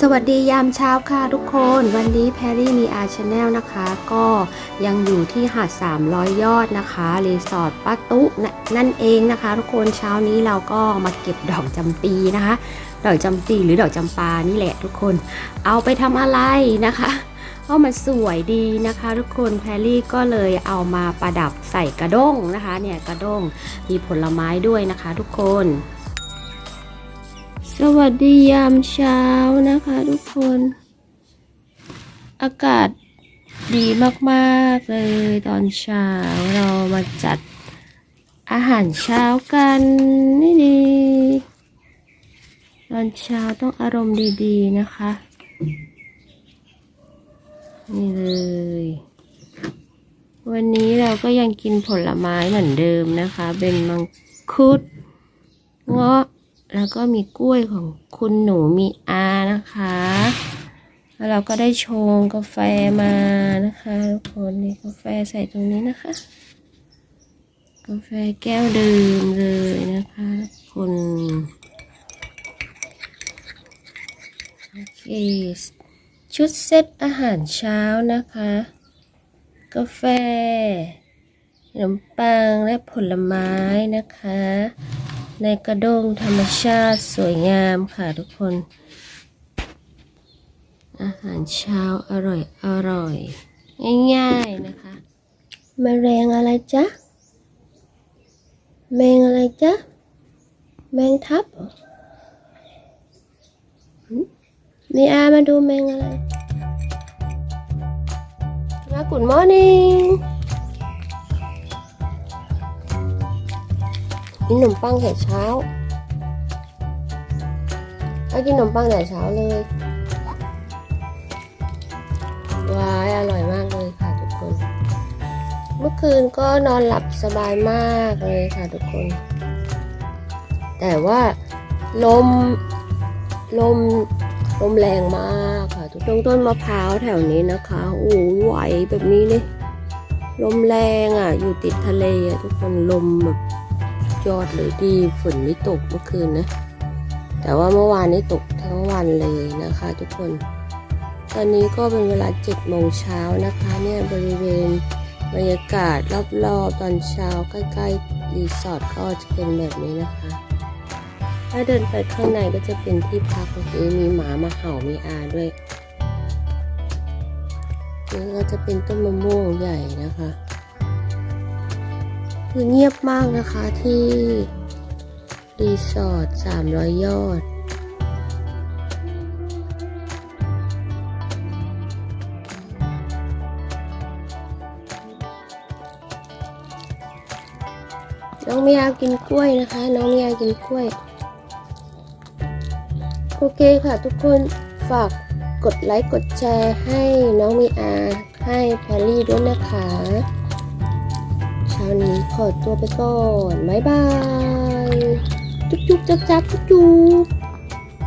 สวัสดียามเช้าค่ะทุกคน วันนี้แพรรี่มีอาชาแนลนะคะ ก็ยังอยู่ที่หาด 300 ยอดนะคะรีสอร์ทป้าตุน,นั่นเองนะคะ ทุกคนเช้านี้เราก็มาเก็บดอกจำปีนะคะ ดอกจำปีหรือดอกจำปานี่แหละทุกคน เอาไปทำอะไรนะคะเพราะมันสวยดีนะคะ ทุกคนแพรรี่ก็เลยเอามาประดับใส่กระด้งนะคะ เนี่ยกระด้งมีผลไม้ด้วยนะคะ ทุกคน สวัสดียามเช้านะคะทุกคน อากาศดีมากๆเลยตอนเช้าเรามาจัดอาหารเช้ากันนี่ดีตอนเช้าต้องอารมณ์ดีๆนะคะ นี่เลย วันนี้เราก็ยังกินผลไม้เหมือนเดิมนะคะ เป็นมังคุดเงาะ แล้วก็มีกล้วยของคุณหนูมีอานะคะ แล้วเราก็ได้ชงกาแฟมานะคะทุกคนนี่กาแฟใส่ตรงนี้นะคะ กาแฟแก้วดื่มเลยนะคะทุกคนโอเคชุดเซตอาหารเช้านะคะ กาแฟขนมปังและผลไม้นะคะ ในกระด้งธรรมชาติสวยงามค่ะทุกคน อาหารเช้าอร่อยอร่อย ง่ายๆนะคะมแมลงอะไรจ๊ะแมงอะไรจ๊ะแมงทับเหรอหึมีอามาดูแมงอะไรมา กินขนมปังแต่เช้าเอากินขนมปังแต่เช้าเลยว้ายอร่อยมากเลยค่ะทุกคน เมื่อคืนก็นอนหลับสบายมากเลยค่ะทุกคน แต่ว่าลมลมลมแรงมากค่ะทุกตรงต้นมะพร้าวแถวนี้นะคะโอ้ยไหวแบบนี้เลยลมแรงอะ อยู่ติดทะเลอะทุกคนลมแบบ ยอดเลยดีฝนไม่ตกเมื่อคืนนะ แต่ว่าเมื่อวานนี้ตกทั้งวันเลยนะคะทุกคน ตอนนี้ก็เป็นเวลา7โมงเช้านะคะเนี่ยบริเวณบรรยากาศรอบๆตอนเช้าใกล้ๆรีสอร์ทก็จะเป็นแบบนี้นะคะ ถ้าเดินไปข้างในก็จะเป็นที่พักนี้มีหมามาเห่ามีอาด้วยนี่ก็จะเป็นต้นมะม่วงใหญ่นะคะ คือเงียบมากนะคะที่ รีสอร์ท300 ยอด น้องเมียกินกล้วยนะคะ น้องเมียกินกล้วย โอเคค่ะทุกคนฝากกดไลค์กดแชร์ให้น้องมีอาให้แพรรี่ด้วยนะคะเช้านี้ ขอตัวไปก่อน บ๊ายบาย จุ๊บจุ๊บจับจับจุ๊บจุ๊บ